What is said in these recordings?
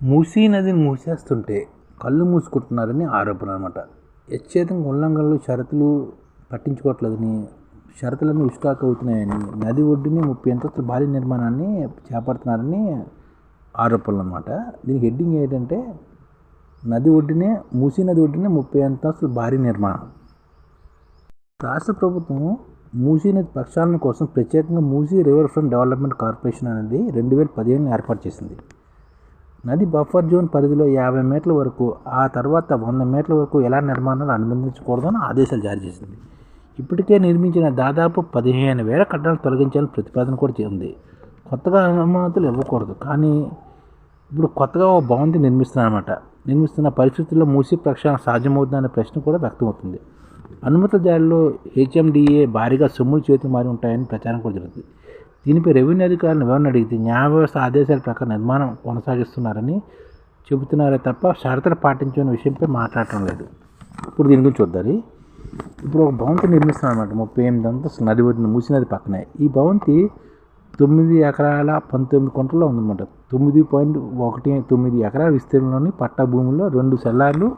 మూసీ నదిని మూసేస్తుంటే కళ్ళు మూసుకుంటున్నారని ఆరోపణ అనమాట యచ్చేతంగా ఉల్లంఘనలు షరతులు పట్టించుకోవట్లేదని షరతులన్నీ ఉష్కాక్ అవుతున్నాయని నది ఒడ్డునే ముప్పై అంతస్తుల భారీ నిర్మాణాన్ని చేపడుతున్నారని ఆరోపణలు అనమాట దీనికి హెడ్డింగ్ ఏంటంటే నది ఒడ్డునే మూసీ నది ఒడ్డునే ముప్పై అంతస్తుల భారీ నిర్మాణం. రాష్ట్ర ప్రభుత్వం మూసీ నది ప్రక్షాళన కోసం ప్రత్యేకంగా Musi river front development corporation అనేది రెండు వేల పదిహేను ఏర్పాటు చేసింది. నది బఫర్ జోన్ పరిధిలో యాభై మీటర్ల వరకు ఆ తర్వాత వంద మీటర్ల వరకు ఎలా నిర్మాణాలు అనుమతించకూడదని ఆదేశాలు జారీ చేసింది. ఇప్పటికే నిర్మించిన దాదాపు పదిహేను వేల కట్టడాలు తొలగించాలని ప్రతిపాదన కూడా ఉంది. కొత్తగా అనుమతులు ఇవ్వకూడదు. కానీ ఇప్పుడు కొత్తగా ఓ భవంతి నిర్మిస్తున్నారన్నమాట. నిర్మిస్తున్న పరిస్థితుల్లో మూసి ప్రక్షాళన సాధ్యమవుతుందనే ప్రశ్న కూడా వ్యక్తమవుతుంది. అనుమతుల జారీలో హెచ్ఎండిఏ భారీగా సొమ్ములు చేతులు మారి ఉంటాయని ప్రచారం కూడా జరుగుతుంది. దీనిపై రెవెన్యూ అధికారులను వివరణ అడిగితే న్యాయ వ్యవస్థ ఆదేశాల ప్రకారం నిర్మాణం కొనసాగిస్తున్నారని చెబుతున్నారే తప్ప షరతులు పాటించని విషయంపై మాట్లాడటం లేదు. ఇప్పుడు దీని గురించి చూద్దాం ఇప్పుడు ఒక భవంతి నిర్మిస్తున్నారు అనమాట ముప్పై ఎనిమిది అంతస్తులు నది ఒడ్డున మూసినది పక్కనే. ఈ భవంతి తొమ్మిది ఎకరాల పంతొమ్మిది కొంటల్లో ఉందన్నమాట. తొమ్మిది పాయింట్ ఒకటి తొమ్మిది ఎకరాల విస్తీర్ణంలోని పట్టా భూమిలో రెండు సెల్లార్లు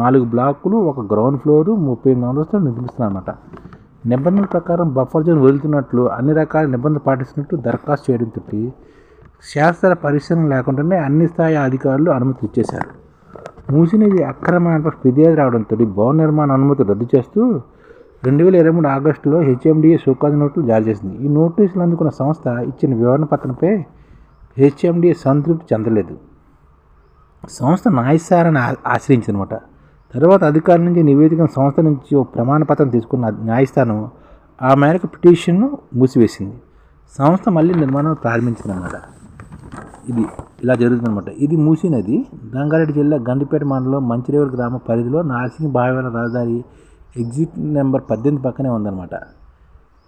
నాలుగు బ్లాకులు ఒక గ్రౌండ్ ఫ్లోరు ముప్పై ఎనిమిది అంతస్తులు నిర్మిస్తున్నారు అనమాట నిబంధనల ప్రకారం బఫర్ జోన్ వదులుతున్నట్లు అన్ని రకాల నిబంధనలు పాటిస్తున్నట్లు దరఖాస్తు చేయడంతో శాస్త్ర పరిశీలన లేకుండానే అన్ని స్థాయి అధికారులు అనుమతి ఇచ్చేశారు. మూసినది అక్రమ ఫిర్యాదు రావడంతో భవన నిర్మాణ అనుమతి రద్దు చేస్తూ రెండు వేల ఇరవై మూడు ఆగస్టులో హెచ్ఎండిఏ షోకాజ్ నోట్లు జారీ చేసింది. ఈ నోటీసులు అందుకున్న సంస్థ ఇచ్చిన వివరణ పత్రంపై హెచ్ఎండిఏ సంతృప్తి చెందలేదు. సంస్థ నాయసారాన్ని ఆ- ఆశ్రయించిందనమాట తర్వాత అధికారుల నుంచి నివేదిక సంస్థ నుంచి ఓ ప్రమాణపత్రం తీసుకున్న న్యాయస్థానం ఆ మేరకు పిటిషన్ను మూసివేసింది. సంస్థ మళ్ళీ నిర్మాణం ప్రారంభించిందన్నమాట. ఇది ఇలా జరుగుతుందన్నమాట. ఇది మూసీ నది రంగారెడ్డి జిల్లా గండిపేట మండలం మంచిరేవుల గ్రామ పరిధిలో నార్సింగ్ బావిల రహదారి ఎగ్జిట్ నెంబర్ పద్దెనిమిది పక్కనే ఉందన్నమాట.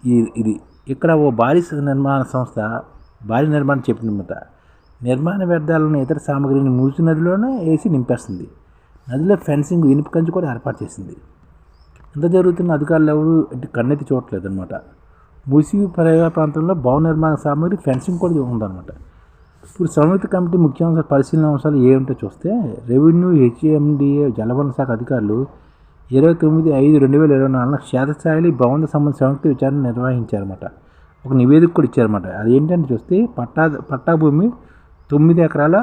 ఈ ఇది ఇక్కడ ఓ భారీ నిర్మాణ సంస్థ భారీ నిర్మాణం చెప్పిందన్నమాట నిర్మాణ వ్యర్థాలను ఇతర సామగ్రిని మూసి నదిలోనే వేసి నింపేస్తుంది. నదిలో ఫెన్సింగ్ ఇనుప కంచి కూడా ఏర్పాటు చేసింది. ఎంత జరుగుతున్న అధికారులు ఎవరు ఇటు కన్నెత్తి చూడట్లేదు అనమాట మూసి పరివార ప్రాంతంలో భవన నిర్మాణ సామగ్రి ఫెన్సింగ్ కూడా ఉందన్నమాట. ఇప్పుడు సంయుక్త కమిటీ ముఖ్యాంశాల పరిశీలన అంశాలు ఏమిటో చూస్తే రెవెన్యూ హెచ్ఎండిఏ జలవనరుల శాఖ అధికారులు ఇరవై తొమ్మిది ఐదు రెండు వేల ఇరవై నాలుగున క్షేత్రస్థాయిలో భవన సంబంధ సంయుక్త విచారణ నిర్వహించారన్నమాట. ఒక నివేదిక కూడా ఇచ్చారన్నమాట. అది ఏంటంటే చూస్తే పట్టా పట్టా భూమి తొమ్మిది ఎకరాల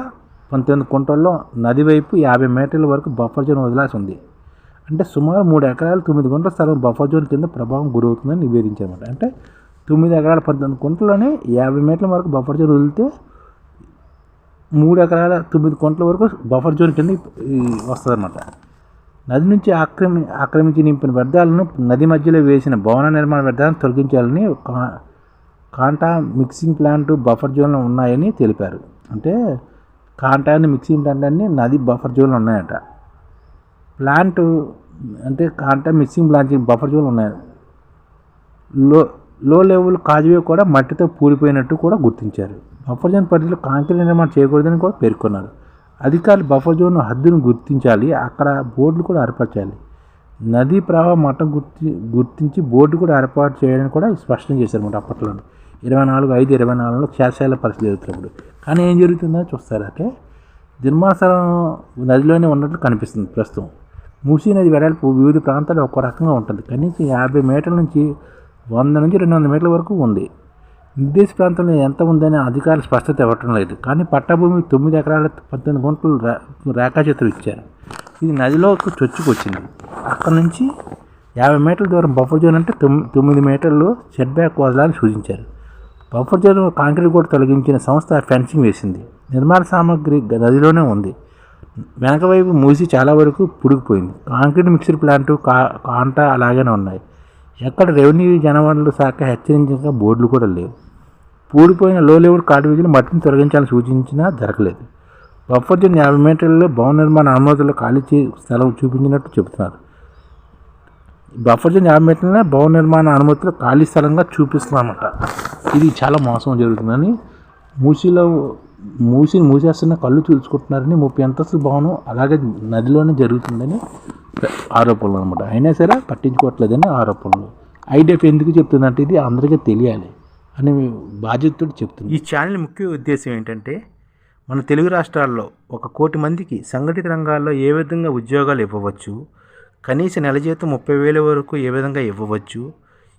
పంతొమ్మిది కుంటల్లో నది వైపు యాభై మీటర్ల వరకు బఫర్ జోన్ వదిలాల్సి ఉంది. అంటే సుమారు మూడు ఎకరాలు తొమ్మిది గుంటల స్థలం బఫర్ జోన్ కింద ప్రభావం గురవుతుందని నివేదించారన్నమాట. అంటే తొమ్మిది ఎకరాల పంతొమ్మిది గుంటలోనే యాభై మీటర్ల వరకు బఫర్ జోన్ వదిలితే మూడు ఎకరాల తొమ్మిది కొంటల వరకు బఫర్ జోన్ కింద వస్తుంది అనమాట నది నుంచి ఆక్రమి ఆక్రమించి నింపిన వ్యర్థాలను నది మధ్యలో వేసిన భవన నిర్మాణ వ్యర్థాలను తొలగించాలని కా- కాంటా మిక్సింగ్ ప్లాంట్ బఫర్ జోన్లో ఉన్నాయని తెలిపారు. అంటే కాంటా మిక్సింగ్ ప్లాంట్ అన్ని నది బఫర్ జోన్లు ఉన్నాయట. ప్లాంట్ అంటే కాంటా మిక్సింగ్ ప్లాంట్ బఫర్ జోన్లు ఉన్నాయి. లో లో లెవెల్ కాజువే కూడా మట్టితో పూడిపోయినట్టు కూడా గుర్తించారు. బఫర్ జోన్ పరిధిలో కాంక్రీట్ నిర్మాణం చేయకూడదని కూడా పేర్కొన్నారు. అధికారులు బఫర్ జోన్ హద్దును గుర్తించాలి అక్కడ బోర్డులు కూడా ఏర్పరచాలి నదీ ప్రవాహ మట్టం గుర్తి గుర్తించి బోర్డు కూడా ఏర్పాటు చేయడానికి కూడా స్పష్టం చేశారు అన్నమాట అప్పట్లో ఇరవై నాలుగు ఐదు ఇరవై నాలుగులో క్షేత్రస్థాయిల పరిస్థితి జరుగుతున్నప్పుడు కానీ ఏం జరుగుతుందో చూస్తారంటే ధర్మాసనం నదిలోనే ఉన్నట్లు కనిపిస్తుంది ప్రస్తుతం. మూసీ నది వెడల్పు వివిధ ప్రాంతాల్లో ఒక రకంగా ఉంటుంది. కనీసం యాభై మీటర్ల నుంచి వంద నుంచి రెండు వందల మీటర్ల వరకు ఉంది. నిర్దేశ ప్రాంతంలో ఎంత ఉందనే అధికారులు స్పష్టత ఇవ్వటం లేదు. కానీ పట్టభూమి తొమ్మిది ఎకరాల పద్దెనిమిది గుంటలు రేఖాచిత్రం ఇచ్చారు. ఇది నదిలోకి చొచ్చుకొచ్చింది. అక్కడ నుంచి యాభై మీటర్ల దూరం బఫర్ జోన్ అంటే తొమ్మి తొమ్మిది మీటర్లు సెట్ బ్యాక్ వదలాలని సూచించారు. బఫర్ జోన్ కాంక్రీట్ కూడా తొలగించిన సంస్థ ఫెన్సింగ్ వేసింది. నిర్మాణ సామాగ్రి నదిలోనే ఉంది. వెనక వైపు మూసి చాలా వరకు పుడిగిపోయింది కాంక్రీట్ మిక్సర్ ప్లాంట్ కా కాంటా అలాగనే ఉన్నాయి. ఎక్కడ రెవెన్యూ జనవనరుల శాఖ హెచ్చరించక బోర్డులు కూడా లేవు. పూడిపోయిన లో లెవెల్ కాటువీధులు మట్టిని తొలగించాలని సూచించినా జరగలేదు. బఫర్ జోన్ యాభై మీటర్లలో భవన నిర్మాణ అనుమతులు ఖాళీ స్థలం చూపించినట్టు చెబుతున్నారు. బఫర్ జోన్ యాభై మీటర్లనే భవన నిర్మాణ అనుమతులు ఖాళీ స్థలంగా చూపిస్తున్నారన్నమాట ఇది చాలా మోసం జరుగుతుందని మూసీలో మూసిని మూసేస్తున్న కళ్ళు చూసుకుంటున్నారని ముప్పై అంతస్తుల భవనం అలాగే నదిలోనే జరుగుతుందని ఆరోపణలు అనమాట అయినా సరే పట్టించుకోవట్లేదని ఆరోపణలు. ఐడిఎఫ్ ఎందుకు చెప్తుందంటే ఇది అందరికీ తెలియాలి అని బాధ్యతతో చెప్తుంది. ఈ ఛానల్ ముఖ్య ఉద్దేశం ఏంటంటే మన తెలుగు రాష్ట్రాల్లో ఒక కోటి మందికి సంఘటిత రంగాల్లో ఏ విధంగా ఉద్యోగాలు ఇవ్వవచ్చు కనీస నెల జీతం ముప్పై వేల వరకు ఏ విధంగా ఇవ్వవచ్చు